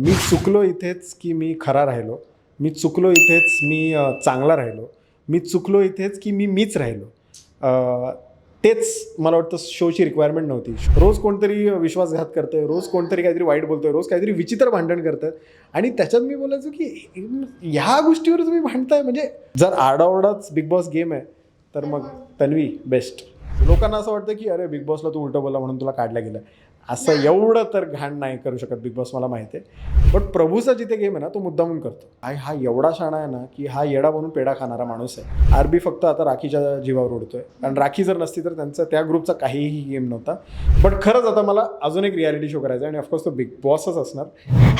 मी चुकलो इथेच की मी खरा राहिलो. मी चुकलो इथेच मी चांगला राहिलो. मी चुकलो इथेच की मी मीच राहिलो. तेच मला वाटतं शोची रिक्वायरमेंट नव्हती. रोज कोणतरी विश्वासघात करतंय रोज कोणतरी काहीतरी वाईट बोलतोय रोज काहीतरी विचित्र भांडण करतं आणि त्याच्यात मी बोलायचो की ह्या गोष्टीवर तुम्ही भांडताय म्हणजे जर आडाओरडाच बिग बॉस गेम आहे तर मग तन्वी बेस्ट लोकांना असं वाटतं की अरे बिग बॉसला तू उलटं बोलला म्हणून तुला काढलं गेलं. असं एवढं तर घाण नाही करू शकत बिग बॉस मला माहिती आहे. बट प्रभूचा जिथे गेम आहे ना तो मुद्दामून करतो. आणि हा एवढा शाणा आहे ना की हा येडा बनून पेढा खाणारा माणूस आहे. आरबी फक्त आता राखीच्या जीवावर उडतोय कारण राखी जर नसती तर त्यांचा त्या ग्रुपचा काहीही गेम नव्हता. बट खरंच आता मला अजून एक रियालिटी शो करायचा आहे आणि ऑफकोर्स तो बिग बॉसच असणार.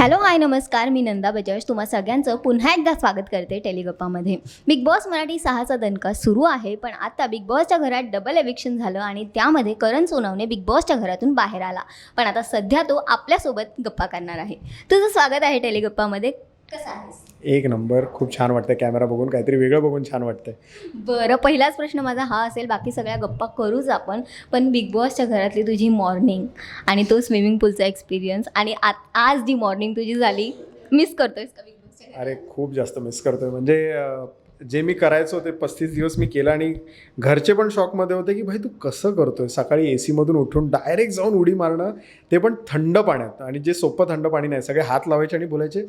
हॅलो हाय नमस्कार. मी नंदा बजाज. तुम्हा सगळ्यांचं पुन्हा एकदा स्वागत करते टेलिगप्पामध्ये. बिग बॉस मराठी सहाचा दणका सुरू आहे पण आता बिग बॉसच्या घरात डबल एविक्शन झालं आणि त्यामध्ये करण सोनवणे बिग बॉसच्या घरातून बाहेर आला. पण आता सध्या तो आपल्यासोबत गप्पा करणार आहे. तुझं स्वागत आहे टेलिगप्पामध्ये. कसं आहेस? एक नंबर खूप छान वाटतं कॅमेरा बघून काहीतरी वेगळं बघून छान वाटतंय. बरं पहिलाच प्रश्न माझा हा असेल बाकी सगळ्या गप्पा करूच आपण. पण बिग बॉसच्या घरातली तुझी मॉर्निंग आणि तो स्विमिंग पूलचा एक्सपिरियन्स आणि आ आज जी मॉर्निंग तुझी झाली मिस करतोयस का बिग बॉसच्या घरात? अरे खूप जास्त मिस करतोय. म्हणजे अं, जे मी करायचो ते पस्तीस दिवस मी केलं आणि घरचे पण शॉकमध्ये होते की भाई तू कसं करतोय? सकाळी ए सीमधून उठून डायरेक्ट जाऊन उडी मारणं ते पण थंड पाण्यात आणि जे सोपं थंड पाणी नाही सगळे हात लावायचे आणि बोलायचे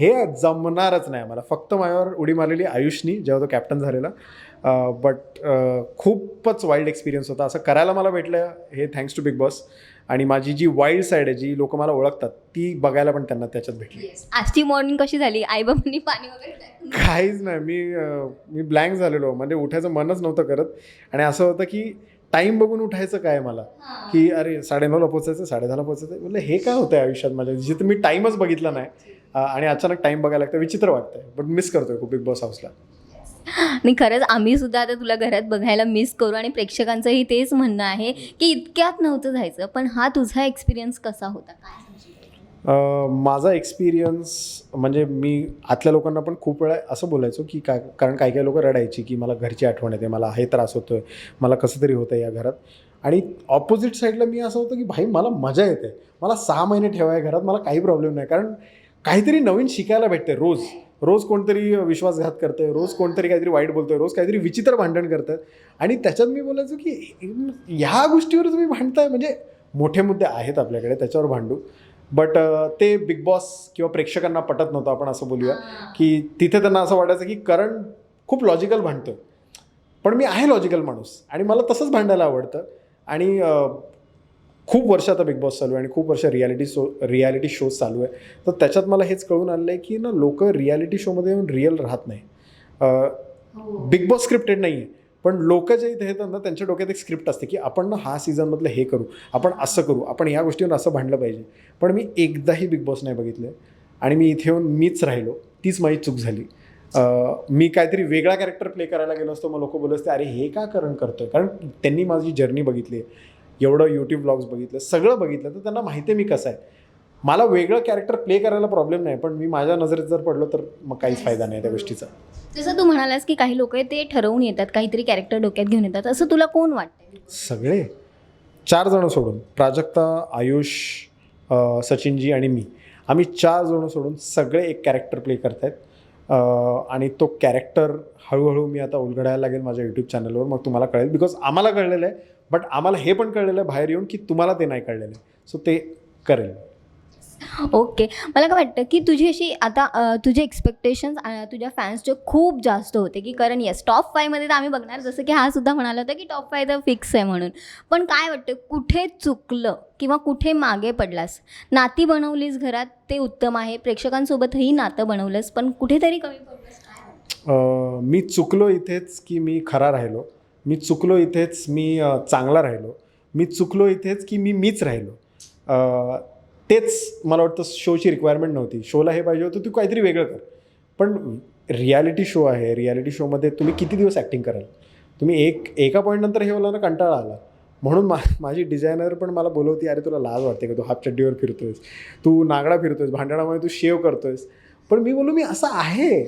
हे जमणारच नाही मला फक्त माझ्यावर उडी मारलेली आयुषनी जेव्हा तो कॅप्टन झालेला बट खूपच वाईल्ड एक्सपिरियन्स होता. असं करायला मला भेटलं. हे थँक्स टू बिग बॉस आणि माझी जी वाईल्ड साईड आहे जी लोक मला ओळखतात ती बघायला पण त्यांना त्याच्यात भेटली. आजची मॉर्निंग कशी झाली? आई बाबांनी पाणी वगैरे? काहीच नाही. मी मी ब्लँक झालेलो. म्हणजे उठायचं मनच नव्हतं करत. आणि असं होतं की टाईम बघून उठायचं काय मला. की अरे साडेनऊला पोचायचं साडेदहाला पोचायचं म्हटलं हे काय होतं आयुष्यात माझ्या? जिथं मी टाईमच बघितला नाही. आणि अचानक टाईम बघायला लागतं. विचित्र वाटतंय. बट मिस करतोय खूप बिग बॉस हाऊसला आणि खरंच आम्ही सुद्धा आता तुला घरात बघायला मिस करू आणि प्रेक्षकांचंही तेच म्हणणं आहे की इतक्यात नव्हतं जायचं पण हा तुझा एक्सपिरियन्स कसा होता? काय माझा एक्सपिरियन्स म्हणजे मी आतल्या लोकांना पण खूप वेळा असं बोलायचो की काय कारण काही काही लोक रडायची की मला घरची आठवण येते मला हे त्रास होतो आहे मला कसं तरी होतं या घरात. आणि ऑपोजिट साईडला मी असं होतं की भाई मला मजा येते. मला सहा महिने ठेवाय घरात मला काही प्रॉब्लेम नाही. कारण काहीतरी नवीन शिकायला भेटते रोज. रोज कोणतरी विश्वासघात करतंय रोज कोणतरी काहीतरी वाईट बोलतोय रोज काहीतरी विचित्र भांडण करतं आणि त्याच्यात मी बोलायचो की ह्या गोष्टीवर तुम्ही भांडताय म्हणजे मोठे मुद्दे आहेत आपल्याकडे त्याच्यावर भांडू. बट ते बिग बॉस किंवा प्रेक्षकांना पटत नव्हतं आपण असं बोलूया. की तिथे त्यांना असं वाटायचं की करण खूप लॉजिकल भांडतोय. पण मी आहे लॉजिकल माणूस आणि मला तसंच भांडायला आवडतं. आणि खूप वर्ष आता बिग बॉस चालू आहे आणि खूप वर्ष रियालिटी शो रियालिटी शोज चालू आहे. तर त्याच्यात मला हेच कळून आलेलं आहे की ना लोक रियालिटी शोमध्ये येऊन रिअल राहत नाही. बिग बॉस स्क्रिप्टेड नाही आहे पण लोक जे इथे येतात ना त्यांच्या डोक्यात एक स्क्रिप्ट असते की आपण ना हा सीझनमधलं हे करू आपण असं करू आपण या गोष्टीवर असं भांडलं पाहिजे. पण मी एकदाही बिग बॉस नाही बघितलं आणि मी इथे येऊन मीच राहिलो तीच माझी चूक झाली. मी काहीतरी वेगळा कॅरेक्टर प्ले करायला गेलो असतो मग लोक बोलत असते अरे हे का करण करतोय? कारण त्यांनी माझी जर्नी बघितली आहे. एवढं यूट्यूब ब्लॉग्स बघितलं सगळं बघितलं तर त्यांना माहिती आहे मी कसं आहे. मला वेगळं कॅरेक्टर प्ले करायला प्रॉब्लेम नाही पण मी माझ्या नजरेत जर पडलो तर मग काहीच फायदा नाही त्या गोष्टीचा. जसं तू म्हणालास की काही लोक ते ठरवून येतात काहीतरी कॅरेक्टर डोक्यात घेऊन येतात असं तुला कोण वाटतं सगळे. चार जण सोडून प्राजक्ता आयुष सचिनजी आणि मी. आम्ही चार जण सोडून सगळे एक कॅरेक्टर प्ले करतायत. आणि तो कॅरेक्टर हळूहळू मी आता उलगडायला लागेल माझ्या यूट्यूब चॅनलवर मग तुम्हाला कळेल. बिकॉज आम्हाला कळलेलं आहे बट आम्हाला हे पण कळलेलं आहे बाहेर येऊन की तुम्हाला ते नाही कळलेलं सो ते करेल. ओके मला काय वाटतं की तुझी अशी आता तुझे एक्सपेक्टेशन्स तुझ्या फॅन्सचे खूप जास्त होते की कारण येस टॉप फायमध्ये तर आम्ही बघणार. जसं की हा सुद्धा म्हणाला होता की टॉप फाय तर फिक्स आहे म्हणून. पण काय वाटतं कुठे चुकलं किंवा कुठे मागे पडलास? नाती बनवलीस घरात ते उत्तम आहे. प्रेक्षकांसोबतही नातं बनवलंस पण कुठेतरी कमी पडलंस मी चुकलो इथेच की मी खरा राहिलो. मी चुकलो इथेच मी चांगला राहिलो. मी चुकलो इथेच की मी मीच राहिलो. तेच मला वाटतं शोची रिक्वायरमेंट नव्हती. शोला हे पाहिजे होतं तू काहीतरी वेगळं कर. पण रियालिटी शो आहे. रियालिटी शोमध्ये तुम्ही किती दिवस ॲक्टिंग कराल? तुम्ही एक एका पॉईंटनंतर हे होला ना कंटाळा आला. म्हणून मा माझी डिझायनर पण मला बोलवती अरे तुला लाज वाटते का? तू हाफ चड्डीवर फिरतोयस. तू नागडा फिरतोयस. भांडणामध्ये तू शेव करतोयस. पण मी बोललो मी असं आहे.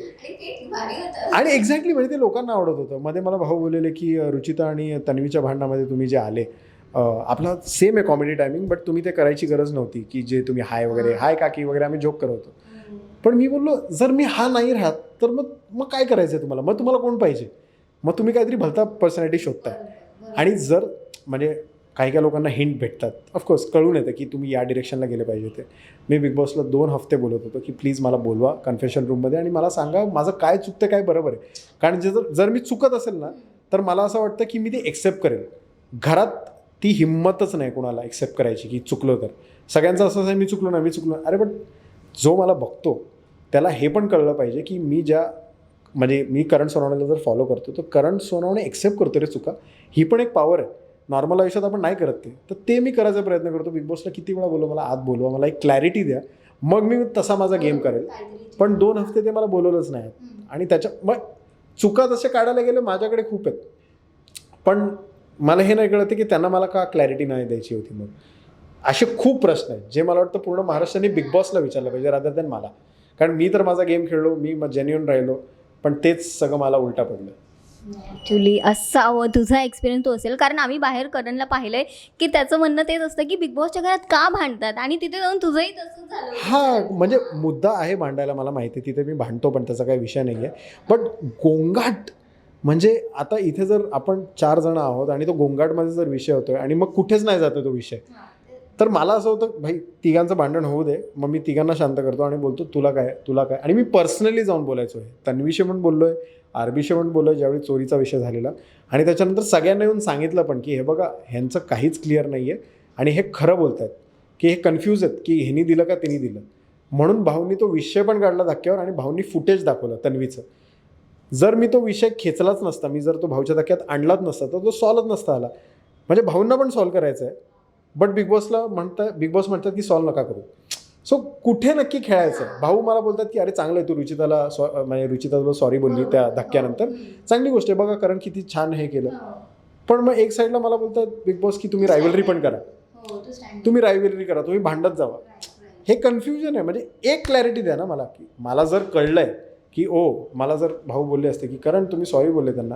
आणि एक्झॅक्टली म्हणजे ते लोकांना आवडत होतं. मध्ये मला भाऊ बोललेले की रुचिता आणि तन्वीच्या भांडणामध्ये तुम्ही जे आले आपला सेम आहे कॉमेडी टायमिंग बट तुम्ही ते करायची गरज नव्हती की जे तुम्ही हाय वगैरे हाय काकी वगैरे आम्ही जोक करत होतो. पण मी बोललो जर मी हा नाही राहत तर मग मग काय करायचं आहे तुम्हाला? मग तुम्हाला कोण पाहिजे? मग तुम्ही काहीतरी भलता पर्सनॅलिटी शोधताय. आणि जर म्हणजे काही काही लोकांना हिंट भेटतात. ऑफकोर्स कळून येतं की तुम्ही या डिरेक्शनला गेले पाहिजे ते. मी बिग बॉसला दोन हफ्ते बोलत होतो की प्लीज मला बोलवा कन्फेशन रूममध्ये आणि मला सांगा माझं काय चुकतं काय बरोबर आहे. कारण जे जर जर मी चुकत असेल ना तर मला असं वाटतं की मी ते एक्सेप्ट करेन. घरात ती हिंमतच नाही कोणाला एक्सेप्ट करायची की चुकलो तर. सगळ्यांचं असं आहे मी चुकलो ना मी चुकलो अरे बट जो मला बघतो त्याला हे पण कळलं पाहिजे की मी ज्या म्हणजे मी करण सोनवणेला जर फॉलो करतो तर करण सोनवणे एक्सेप्ट करतो रे चुका. ही पण एक पॉवर आहे. नॉर्मल आयुष्यात आपण नाही करत ते. तर ते मी करायचा प्रयत्न करतो. बिग बॉसला किती वेळा बोलव मला आत बोलवा मला एक क्लॅरिटी द्या. मग मी तसा माझा गेम करेल. पण दोन हफ्ते ते मला बोलवलंच नाही. आणि त्याच्या मग चुका जसे काढायला गेले माझ्याकडे खूप आहेत. पण मला हे नाही कळतं की त्यांना मला का क्लॅरिटी नाही द्यायची होती मग असे खूप प्रश्न आहेत जे मला वाटतं पूर्ण महाराष्ट्राने बिग बॉसला विचारलं पाहिजे रादर दॅन मला. कारण मी तर माझा गेम खेळलो मी मग जेन्युन राहिलो पण तेच सगळं मला उलटा पडलं. ॲक्च्युली असावं तुझा एक्सपिरियन्स तो असेल. कारण आम्ही बाहेर करणला पाहिलंय की त्याचं म्हणणं तेच असतं की बिग बॉसच्या घरात का भांडतात? आणि तिथे जाऊन तुझंही झालं होतं. हा म्हणजे मुद्दा आहे भांडायला मला माहिती. आहे तिथे मी भांडतो पण त्याचा काही विषय नाही आहे बट गोंगाट म्हणजे आता इथे जर आपण चार जण आहोत आणि तो गोंगाटमध्ये जर विषय होतोय आणि मग कुठेच नाही जातो तो विषय. तर मला असं होतं भाई तिघांचं भांडण होऊ दे. मग मी तिघांना शांत करतो आणि बोलतो तुला काय तुला काय? आणि मी पर्सनली जाऊन बोलायचो आहे तन्वीशी पण आहे आरबीशी पण आहे ज्यावेळी चोरीचा विषय झालेला. आणि त्याच्यानंतर सगळ्यांना येऊन सांगितलं पण की हे बघा ह्यांचं काहीच क्लिअर नाही आहे आणि हे खरं बोलत आहेत की हे कन्फ्यूज आहेत की ह्यांनी दिलं का तिने दिलं? म्हणून भाऊनी तो विषय पण काढला धक्क्यावर आणि भाऊनी फुटेज दाखवलं तन्वीचं. जर मी तो विषय खेचलाच नसता मी जर तो भाऊच्या धक्क्यात आणलाच नसता तर तो सॉल्वच नसता आला. म्हणजे भाऊंना पण सॉल्व करायचं आहे बट बिग बॉसला म्हणता बिग बॉस म्हणतात की सॉल्व नका करू. सो कुठे नक्की खेळायचं? भाऊ मला बोलतात की अरे चांगलं आहे तू रुचिताला सॉ म्हणजे रुचिता तुला सॉरी बोलली त्या धक्क्यानंतर. चांगली गोष्ट आहे बघा कारण किती छान हे केलं. पण मग एक साईडला मला बोलतात बिग बॉस की तुम्ही रायव्हलरी पण करा. तुम्ही रायव्हलरी करा तुम्ही भांडत जावा. हे कन्फ्युजन आहे. म्हणजे एक क्लॅरिटी द्या ना मला की मला जर कळलं आहे की ओ मला जर भाऊ बोलले असते की कारण तुम्ही सॉरी बोलले त्यांना.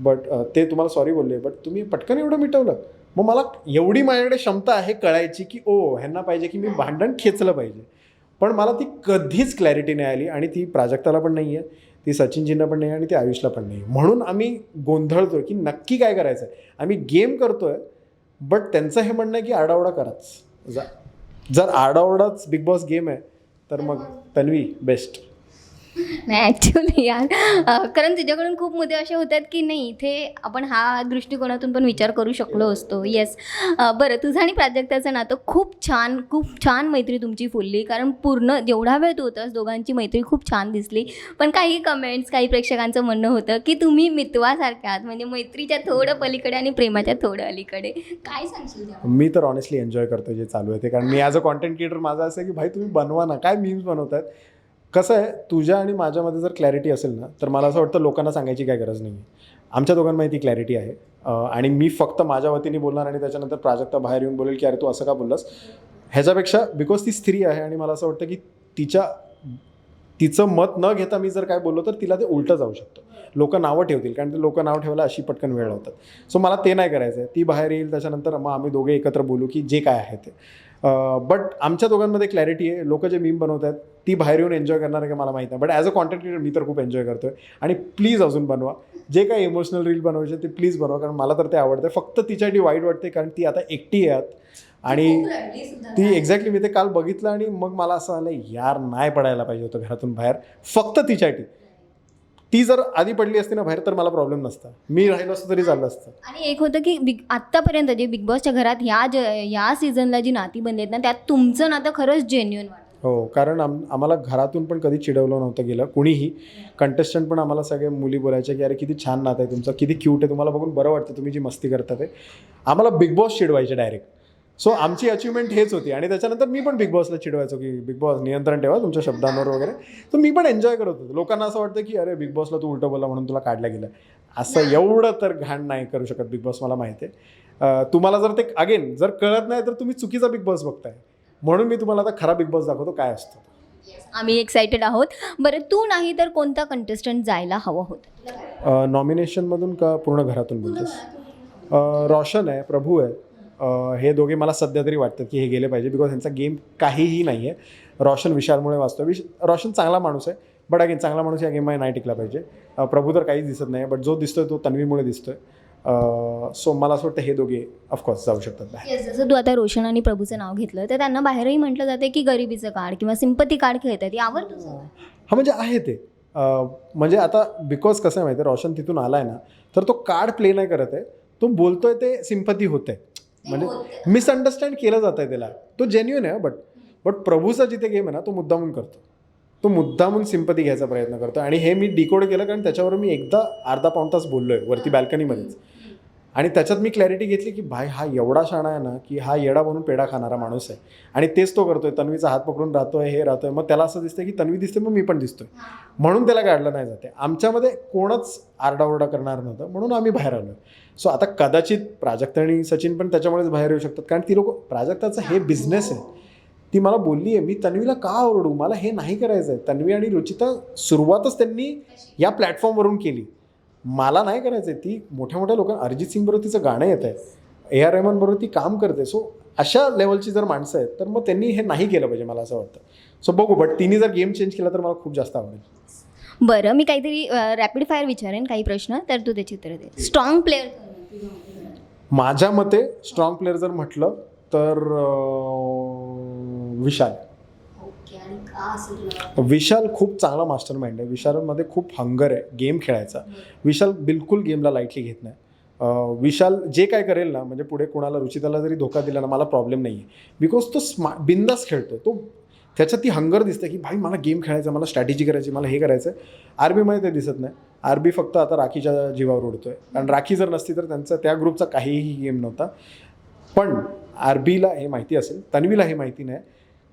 बट uh, ते तुम्हाला सॉरी बोलले. बट तुम्ही पटकन एवढं मिटवलं. मग मला एवढी माझ्याकडे क्षमता आहे कळायची की ओ ह्यांना पाहिजे की मी भांडण खेचलं पाहिजे. पण मला ती कधीच क्लॅरिटी नाही आली आणि ती प्राजक्ताला पण नाही आहे ती सचिनजींना पण नाही आणि ती आयुषला पण नाही म्हणून आम्ही गोंधळतो की नक्की काय करायचं आहे आम्ही गेम करतोय बट त्यांचं हे म्हणणं आहे की आडावडा कराच. जा- जर आडावडाच बिग बॉस गेम आहे तर मग तन्वी बेस्ट नाही ॲक्च्युली यार कारण तुझ्याकडून खूप मुद्दे असे होतात की नाही इथे आपण हा दृष्टिकोनातून पण विचार करू शकलो असतो. येस बरं तुझं आणि प्राजक्ताचं नातं खूप छान खूप छान मैत्री तुमची फुलली कारण पूर्ण जेवढा वेळ तू होतास दोघांची मैत्री खूप छान दिसली. पण काही कमेंट्स काही प्रेक्षकांचं म्हणणं होतं की तुम्ही मितवासारख्या आहात म्हणजे मैत्रीच्या थोडं पलीकडे आणि प्रेमाच्या थोडं अलीकडे. काय सांगशील त्यावर? मी तर ऑनेस्टली एन्जॉय करतो जे चालू आहे ते कारण मी ॲज अ कॉन्टेंट क्रिएटर माझं असं आहे की भाई तुम्ही बनवा ना काय मीम्स बनवतात कसं आहे तुझ्या आणि माझ्यामध्ये जर क्लॅरिटी असेल ना तर मला असं वाटतं लोकांना सांगायची काय गरज नाही आहे आमच्या दोघांमध्ये ती क्लॅरिटी आहे. आणि मी फक्त माझ्या वतीने बोलणार आणि त्याच्यानंतर प्राजक्ता बाहेर येऊन बोलेल की अरे तू असं का बोललास? ह्याच्यापेक्षा बिकॉज ती स्त्री आहे आणि मला असं वाटतं की तिच्या तिचं मत न घेता मी जर काय बोललो तर तिला ते उलटं जाऊ शकतं. लोक नावं ठेवतील कारण ते लोक नाव ठेवायला अशी पटकन वेळ लावतात. सो मला ते नाही करायचं आहे ती बाहेर येईल त्याच्यानंतर मग आम्ही दोघे एकत्र बोलू की जे काय आहे ते. बट आमच्या दोघांमध्ये क्लॅरिटी आहे. लोक जे मीम बनवत आहेत ती बाहेर येऊन एन्जॉय करणार आहे का मला माहीत नाही. But as a content creator मी तर खूप एन्जॉय करतोय. आणि प्लीज अजून बनवा. जे काही इमोशनल रील बनवायचे ते प्लीज बनवा. कारण मला तर ते आवडते फक्त तिच्यासाठी वाईट वाटते कारण ती आता एकटी आहे. आणि ती एक्झॅक्टली मी ते काल बघितलं आणि मग मला असं आलं यार नाही पडायला पाहिजे होतं घरातून बाहेर. फक्त तिच्यासाठी. ती जर आधी पडली असती ना बाहेर तर मला प्रॉब्लेम नसता. मी राहिलो असतो तरी झालं असतं. आणि एक होतं की बिग आत्तापर्यंत जे बिग बॉसच्या घरात ह्या ज या सीझनला जी नाती बनली आहेत ना त्यात तुमचं नातं खरंच जेन्युन वाटतं. हो कारण आम आम्हाला घरातून पण कधी चिडवलं नव्हतं गेलं कुणीही. कंटेस्टंट पण आम्हाला सगळे मुली बोलायच्या की अरे किती छान नातं आहे तुमचं किती क्यूट आहे तुम्हाला बघून बरं वाटतं तुम्ही जी मस्ती करता ते. आम्हाला बिग बॉस चिडवायचे डायरेक्ट सो आमची अचिव्हमेंट हेच होती. आणि त्याच्यानंतर मी पण बिग बॉसला चिडवायचो की बिग बॉस नियंत्रण ठेवा तुमच्या शब्दांवर वगैरे. तर मी पण एन्जॉय करत होतो. लोकांना असं वाटतं की अरे बिग बॉसला तू उलटं बोला म्हणून तुला काढलं गेलं. असं एवढं तर घाण नाही करू शकत बिग बॉस मला माहिती आहे. तुम्हाला जर ते अगेन जर कळत नाही तर तुम्ही चुकीचा बिग बॉस बघताय. म्हणून मी तुम्हाला आता खरा बिग बॉस दाखवतो काय असतं. आम्ही एक्सायटेड आहोत. बरं तू नाही तर कोणता कंटेस्टंट जायला हवं होतं? नॉमिनेशनमधून का पूर्ण घरातून बोलतेस? रोशन आहे प्रभू आहे. हे दोघे मला सध्या तरी वाटतं की हे गेले पाहिजे बिकॉज ह्यांचा गेम काहीही नाही आहे रोशन विशालमुळे वाचतो विश रोशन चांगला माणूस आहे बट अगेन चांगला माणूस या गेममध्ये नाही टिकला पाहिजे. प्रभू तर काहीच दिसत नाही बट जो दिसतोय तो तन्वीमुळे दिसतोय. सो मला असं वाटतं हे दोघे ऑफकोर्स जाऊ शकतात जसं तू आता रोशन आणि प्रभूचं नाव घेतलं तर त्यांना बाहेरही म्हटलं जाते की गरिबीचं कार्ड किंवा सिंपती कार्ड खेळतात यावर? हा म्हणजे आहे ते. म्हणजे आता बिकॉज कसं आहे माहिती आहे रोशन तिथून आलाय ना तर तो कार्ड प्ले नाही करत आहे. तो बोलतोय ते सिंपती होते म्हणजे मिसअंडरस्टँड केलं जात आहे त्याला. तो जेन्युन आहे बट बट प्रभूचा जिथे गेम आहे ना तो मुद्दामून करतो. तो मुद्दामून सिंपती घ्यायचा प्रयत्न करतो. आणि हे मी डिकोड केलं कारण त्याच्यावर मी एकदा अर्धा पाऊण तास बोललो आहे वरती बॅल्कनीमध्येच आणि त्याच्यात मी क्लॅरिटी घेतली की भाई हा एवढा शाणा आहे ना की हा येडा बनून पेढा खाणारा माणूस आहे. आणि तेच तो करतोय. तन्वीचा हात पकडून राहतोय हे राहतोय. मग त्याला असं दिसतंय की तन्वी दिसते मग मी पण दिसतोय. म्हणून त्याला काढलं नाही जाते. आमच्यामध्ये कोणच आरडाओरडा करणार नव्हतं. म्हणून आम्ही बाहेर आलो सो आता कदाचित प्राजक्त आणि सचिन पण त्याच्यामुळेच बाहेर येऊ शकतात. कारण ती लोक प्राजक्ताचं हे बिझनेस आहे. ती मला बोलली आहे मी तन्वीला का ओरडू? मला हे नाही करायचं आहे तन्वी आणि रुचिता सुरुवातच त्यांनी या प्लॅटफॉर्मवरून केली. मला नाही करायचं आहे ती मोठ्या मोठ्या लोकांना अरिजित सिंग बरोबर तिचं गाणं येत आहे ए आर रेहमान बरोबर ती काम करते. सो अशा लेवलची जर माणसं आहेत तर मग त्यांनी हे नाही केलं पाहिजे मला असं वाटतं. सो बघू बट तिने जर गेम चेंज केला तर मला खूप जास्त आवडेल. बरं मी काहीतरी रॅपिड फायर विचारेन काही प्रश्न तर तू त्याची उत्तर दे. स्ट्रॉंग प्लेअर माझ्या मते स्ट्रॉंग प्लेअर जर म्हटलं तर विशाल विशाल खूप चांगला मास्टर माइंड आहे. विशालमध्ये खूप हंगर आहे. गेम खेळायचा. विशाल बिलकुल गेमला लाईटली घेत नाही. अं, विशाल जे काय करेल ना म्हणजे पुढे कोणाला रुचिताला जरी धोका दिला ना मला प्रॉब्लेम नाही आहे बिकॉज तो स्मा बिंदास खेळतो. तो त्याच्यात ती हंगर दिसते की भाई मला गेम खेळायचा मला स्ट्रॅटेजी करायची मला हे करायचं आहे आर्मीमध्ये ते दिसत नाही. आर्मी फक्त आता राखीच्या जीवावर उडतोय. कारण राखी जर नसती तर त्यांचा त्या ग्रुपचा काहीही गेम नव्हता. पण आरबीला हे माहिती असेल तन्वीला हे माहिती नाही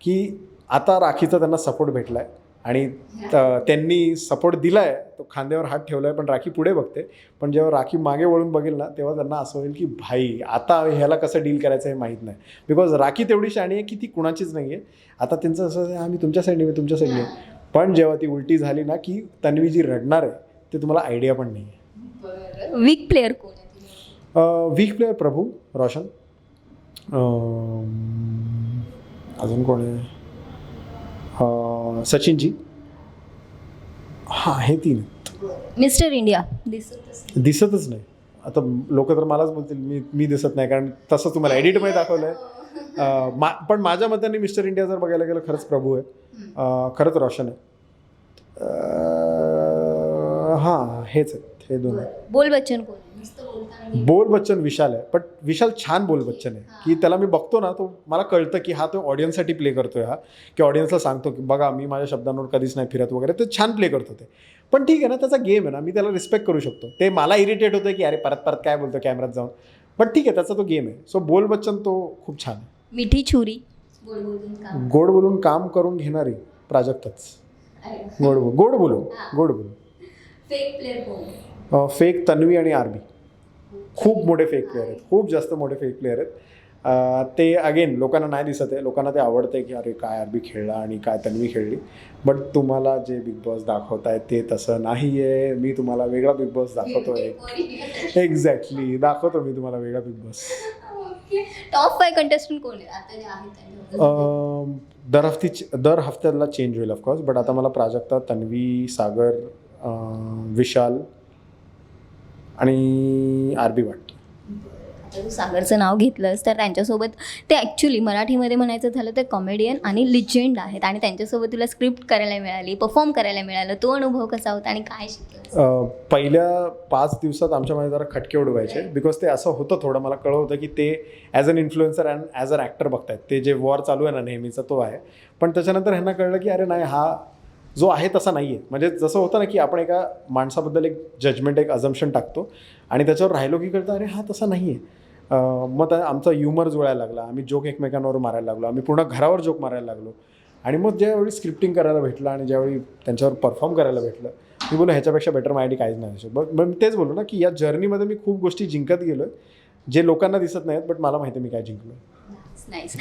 की आता राखीचा त्यांना सपोर्ट भेटला आहे आणि त- त्यांनी सपोर्ट दिला आहे तो खांद्यावर हात ठेवला आहे पण राखी पुढे बघते. पण जेव्हा राखी मागे वळून बघेल ना तेव्हा त्यांना असं होईल की भाई आता ह्याला कसं डील करायचं हे माहीत नाही. बिकॉज राखी तेवढी शाणी आहे की ती कुणाचीच नाही आहे आता त्यांचं असं आहे, आम्ही तुमच्या साईडने मी तुमच्या साईडने पण जेव्हा ती उलटी झाली ना की तन्वी जी रडणार आहे ते तुम्हाला आयडिया पण नाही आहे वीक प्लेअर कोण वीक प्लेअर प्रभू रोशन. अजून कोण आहे? सचिनजी? हां हे तीन. Mister India. दिसत दिसतच नाही. आता लोक तर मलाच बोलतील मी मी दिसत नाही कारण तसं तुम्हाला एडिटमध्ये दाखवलं आहे मा पण माझ्या मताने मिस्टर इंडिया जर बघायला गेलं खरंच प्रभू आहे. खरंच रोशन आहे. हां हेच आहेत हे दोन बोल बच्चन कोण? बोल बच्चन विशाल आहे बट विशाल छान बोल बच्चन आहे की त्याला मी बघतो ना तो मला कळतं की हा तो ऑडियन्ससाठी प्ले करतोय हा की ऑडियन्सला सांगतो की बघा मी माझ्या शब्दांवर कधीच नाही फिरत वगैरे. ते छान प्ले करतो ते. पण ठीक आहे ना त्याचा गेम आहे ना मी त्याला रिस्पेक्ट करू शकतो. ते मला इरिटेट होतं की अरे परत परत काय बोलतो कॅमेऱ्यात जाऊन. पण ठीक आहे त्याचा तो गेम आहे. सो बोल बच्चन तो खूप छान आहे. मिठी छुरी. बोल बोलून काम. गोड बोलून काम करून घेणारी प्राजक्तच. गोड बोल गोड बोलून गोड बोलून फेक प्लेअर कोण? फेक तन्वी आणि आरबी खूप मोठे फेक प्लेअर आहेत. खूप जास्त मोठे फेक प्लेअर आहेत. ते अगेन लोकांना नाही दिसत आहे. लोकांना ते आवडतं की अरे काय आरबी खेळला आणि काय तन्वी खेळली. बट तुम्हाला जे बिग बॉस दाखवत आहे ते तसं नाही आहे मी तुम्हाला वेगळा बिग बॉस दाखवतोय. एक्झॅक्टली दाखवतो मी तुम्हाला वेगळा Bigg Boss top five contestant कोण आहे. दर हफ्ती दर हफ्त्याला चेंज होईल ऑफकोर्स बट आता मला प्राजक्ता तन्वी सागर विशाल आणि आरबी वाटतं. तू सागरचं नाव घेतलंस तर त्यांच्यासोबत ते ॲक्च्युली मराठीमध्ये म्हणायचं झालं तर कॉमेडियन आणि लिजेंड आहेत आणि त्यांच्यासोबत तुला स्क्रिप्ट करायला मिळाली परफॉर्म करायला मिळालं. तो अनुभव कसा होता आणि काय शिकलं पहिल्या पाच दिवसात आमच्यामध्ये जरा खटके उडवायचे. बिकॉज ते असं होतं थोडं मला कळलं होतं की ते as an influencer and as an actor बघतायत. ते जे वॉर चालू आहे ना नेहमीचा तो आहे. पण त्याच्यानंतर ह्यांना कळलं की अरे नाही हा जो आहे तसा नाही आहे म्हणजे जसं होतं ना की आपण एका माणसाबद्दल एक जजमेंट एक अजम्पशन टाकतो आणि त्याच्यावर राहिलो की कळतं अरे हा तसा नाही आहे मग त्या आमचा ह्युमर जुळायला लागला. आम्ही जोक एकमेकांवर मारायला लागलो. आम्ही पूर्ण घरावर जोक मारायला लागलो. आणि मग ज्यावेळी स्क्रिप्टिंग करायला भेटलं आणि ज्यावेळी त्यांच्यावर परफॉर्म करायला भेटलं मी बोलू ह्याच्यापेक्षा बेटर माझ्यासाठी काहीच नाही. असू बट मग मी तेच बोललो ना की या जर्नीमध्ये मी खूप गोष्टी जिंकत गेलो जे लोकांना दिसत नाहीत बट मला माहिती आहे मी काय जिंकलो नाईस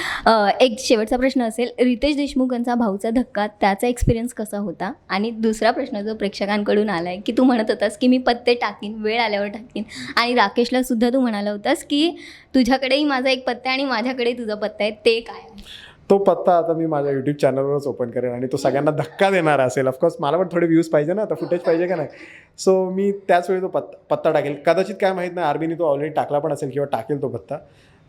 एक शेवटचा प्रश्न असेल रितेश देशमुखांचा भाऊचा धक्का त्याचा एक्सपिरियन्स कसा होता? आणि दुसरा प्रश्न जो प्रेक्षकांकडून आला आहे की तू म्हणत होतास की मी पत्ते टाकीन वेळ आल्यावर टाकीन. आणि राकेशला सुद्धा तू म्हणाला होतास की तुझ्याकडेही माझा एक पत्ता आहे आणि माझ्याकडे तुझा पत्ता आहे ते काय तो पत्ता आता मी माझ्या यूट्यूब चॅनलवरच ओपन करेन आणि तो सगळ्यांना धक्का देणार असेल. ऑफकोर्स मला पण थोडे व्ह्यूज पाहिजे ना आता फुटेज पाहिजे का नाही? सो मी त्याच वेळी तो पत्ता पत्ता टाकेल. कदाचित काय माहीत नाही आर्मीने तो ऑलरेडी टाकला पण असेल किंवा टाकेल तो पत्ता.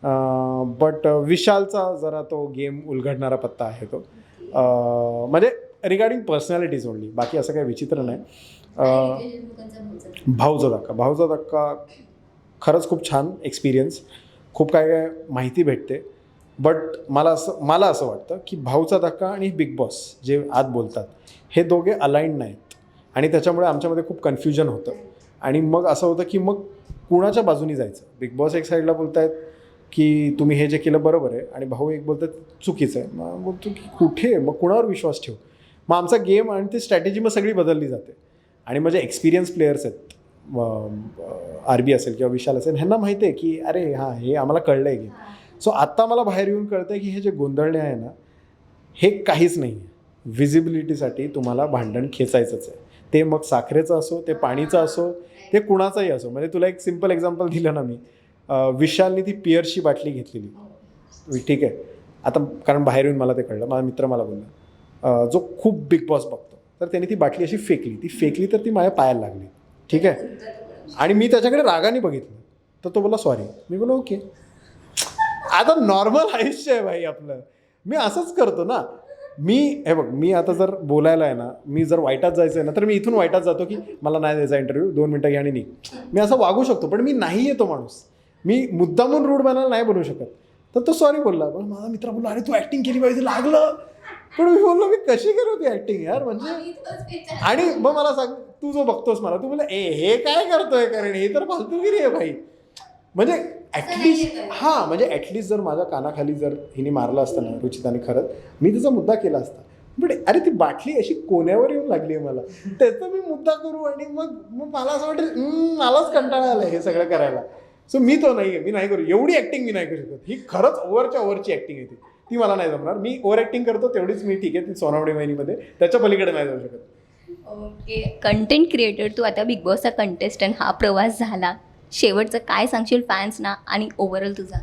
बट विशालचा जरा तो गेम उलगडणारा पत्ता आहे तो. म्हणजे रिगार्डिंग पर्सनॅलिटीज ओनली बाकी असं काही विचित्र नाही. भाऊचा धक्का. भाऊचा धक्का खरंच खूप छान एक्सपिरियन्स खूप काय काय माहिती भेटते. बट मला असं मला असं वाटतं की भाऊचा धक्का आणि बिग बॉस जे आत बोलतात हे दोघे अलाइंड नाहीत. आणि त्याच्यामुळे आमच्यामध्ये खूप कन्फ्युजन होतं. आणि मग असं होतं की मग कुणाच्या बाजूनी जायचं? बिग बॉस एक साईडला बोलतायत की तुम्ही हे जे केलं बरोबर आहे आणि भाऊ एक बोलतात चुकीचं आहे. मग बोलतो की कुठे? मग कुणावर विश्वास ठेवू? मग आमचा गेम आणि ती स्ट्रॅटेजी मग सगळी बदलली जाते. आणि माझे एक्सपिरियन्स प्लेयर्स आहेत आर बी असेल किंवा विशाल असेल ह्यांना माहिती आहे की अरे हां हे आम्हाला कळलं आहे की. सो आत्ता मला बाहेर येऊन कळतं आहे की हे जे गोंधळणे आहे ना हे काहीच नाही आहे व्हिजिबिलिटीसाठी तुम्हाला भांडण खेचायचंच आहे. ते मग साखरेचं असो ते पाणीचं असो ते कुणाचंही असो. म्हणजे तुला एक सिंपल एक्झाम्पल दिलं ना मी. विशालने ती पिअरची बाटली घेतलेली. ठीक आहे. आता कारण बाहेर येऊन मला ते कळलं. माझा मित्र मला बोलला जो खूप बिग बॉस बघतो. तर त्याने ती बाटली अशी फेकली. ती फेकली तर ती माझ्या पायाला लागली. ठीक आहे? आणि मी त्याच्याकडे रागाने बघितलं. तर तो बोला सॉरी. मी बोलो ओके. आता नॉर्मल आयुष्य आहे भाई आपलं. मी असंच करतो ना. मी हे बघ मी आता जर बोलायला आहे ना मी जर वाईटात जायचं आहे ना तर मी इथून वाईटात जातो की मला नाही द्यायचा इंटरव्ह्यू दोन मिनटं घ्या आणि निघ. मी असं वागू शकतो पण मी नाही येतो माणूस. मी मुद्दामून रूढ बनायला नाही बनवू शकत. तर तो सॉरी बोलला. पण माझा मित्र बोलला अरे तू ॲक्टिंग केली पाहिजे लागलं. पण मी बोललो मी कशी केली होती ॲक्टिंग यार? म्हणजे आणि मग मला सांग तू जो बघतोस मला तू बोला ए हे काय करतोय कारण हे तर फालतूगिरी आहे भाई. म्हणजे ॲटलिस्ट हां म्हणजे ॲटलिस्ट जर माझ्या कानाखाली जर हिने मारलं असतं ना रुचिताने खरंच मी त्याचा मुद्दा केला असता. पण अरे ती बाटली अशी कोण्यावर येऊन लागली आहे मला. त्याचा मी मुद्दा करू आणि मग मग मला असं वाटेल "हम्म, मलाच कंटाळा आला हे सगळं करायला. सो मी तो नाही आहे मी नाही करू. एवढी ॲक्टिंग मी नाही करू शकत. ही खरंच ओव्हरच्या ओव्हरची ॲक्टिंग आहे ती. ती मला नाही जमणार. मी ओव्हर ॲक्टिंग करतो तेवढीच मी ठीक आहे. ती सोनावडी महिनीमध्ये त्याच्या पलीकडे नाही जाऊ शकत. ओके कंटेंट क्रिएटर तू आता बिग बॉसचा कंटेस्टंट हा प्रवास झाला. शेवटचं काय सांगशील फॅन्सना आणि ओव्हरऑल तुझा?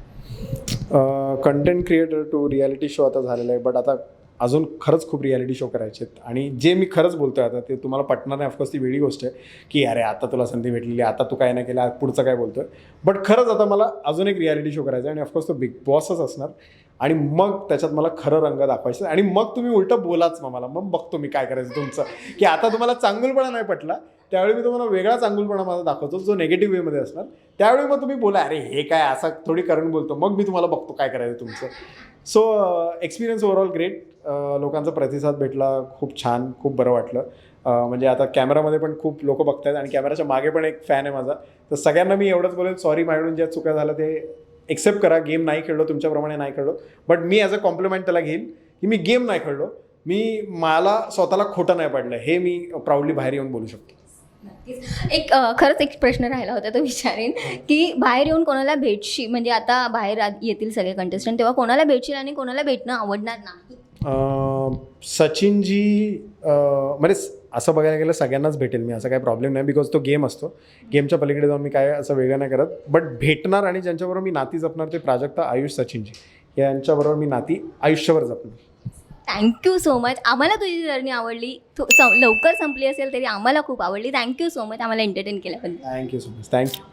Content creator to reality show आता झालेला आहे. बट आता अजून खरंच खूप रियालिटी शो करायचे आहेत. आणि जे मी खरंच बोलतो आहे आता ते तुम्हाला पटणार नाही. ऑफकोर्स ती वेगळी गोष्ट आहे की अरे आता तुला संधी भेटलेली आता तू काय नाही केलं पुढचं काय बोलतो आहे बट खरंच आता मला अजून एक रियालिटी शो करायचा आहे. आणि ऑफकोर्स तो बिग बॉसच असणार. आणि मग त्याच्यात मला खरं रंग दाखवायचं आणि मग तुम्ही उलटं बोलाच मग मला. मग बघतो मी काय करायचं तुमचं. की आता तुम्हाला चांगुलपणा नाही पटला त्यावेळी मी तुम्हाला वेगळा चांगुलपणा माझा दाखवतो जो नेगेटिव्ह वेमध्ये असणार. त्यावेळी मग तुम्ही बोला अरे हे काय असं थोडी करण बोलतो. मग मी तुम्हाला बघतो काय करायचं तुमचं. सो एक्सपिरियन्स ओव्हरऑल ग्रेट लोकांचा प्रतिसाद भेटला खूप छान खूप बरं वाटलं. Uh, म्हणजे आता कॅमेरामध्ये पण खूप लोक बघतायत आणि कॅमेराच्या मागे पण एक फॅन आहे माझा. तर सगळ्यांना मी एवढंच बोलेल सॉरी माझ्याकडून ज्या चुका झाल्या ते एक्सेप्ट करा. गेम नाही खेळलो तुमच्याप्रमाणे नाही खेळलो. बट मी ॲज अ कॉम्प्लिमेंट त्याला घेईन की मी गेम नाही खेळलो. मी मला स्वतःला खोटं नाही पडलं. हे मी प्राऊडली बाहेर येऊन बोलू शकतो. एक खरंच एक प्रश्न राहिला होता तो विचारेन की बाहेर येऊन कोणाला भेटशी म्हणजे आता बाहेर आ- येतील सगळे कंटेस्टंट तेव्हा कोणाला भेटशील आणि कोणाला भेटणं आवडणार नाही? सचिनजी म्हणजे असं बघायला गेलं सगळ्यांनाच भेटेल मी असा काही प्रॉब्लेम नाही बिकॉज तो गेम असतो. गेमच्या पलीकडे जाऊन मी काय असं वेगळं नाही करत. बट भेटणार आणि ज्यांच्याबरोबर मी नाती जपणार ते प्राजक्ता आयुष सचिनजी. यांच्याबरोबर मी नाती आयुष्यभर जपणार. थँक्यू सो मच आम्हाला तुझी जर्नी आवडली. थो- सं- लवकर संपली असेल तरी आम्हाला खूप आवडली. थँक्यू सो मच आम्हाला एंटरटेन केल्याबद्दल thank you so much thank you